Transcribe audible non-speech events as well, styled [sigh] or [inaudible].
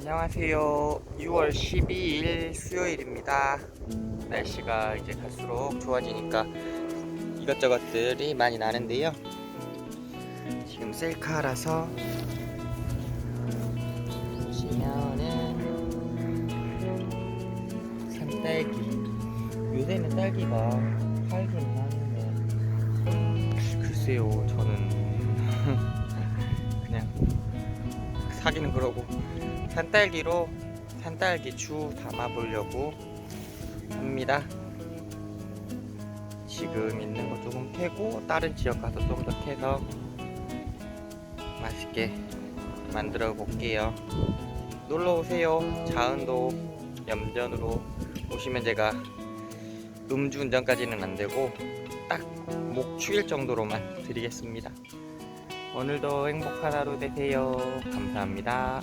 안녕하세요. 6월 12일 수요일입니다. 날씨가 이제 갈수록 좋아지니까 이것저것들이 많이 나는데요. 지금 셀카라서 보시면은 산딸기. 요새는 딸기가 팔기는 하는데 글쎄요, 저는 [laughs] 그냥 사기는 그러고 산딸기로 산딸기 주 담아 보려고 합니다. 지금 있는 거 조금 캐고 다른 지역 가서 좀 더 캐서 맛있게 만들어 볼게요. 놀러 오세요. 자은도 염전으로 오시면 제가 음주 운전까지는 안 되고 딱목 축일 정도로만 드리겠습니다. 오늘도 행복한 하루 되세요. 감사합니다.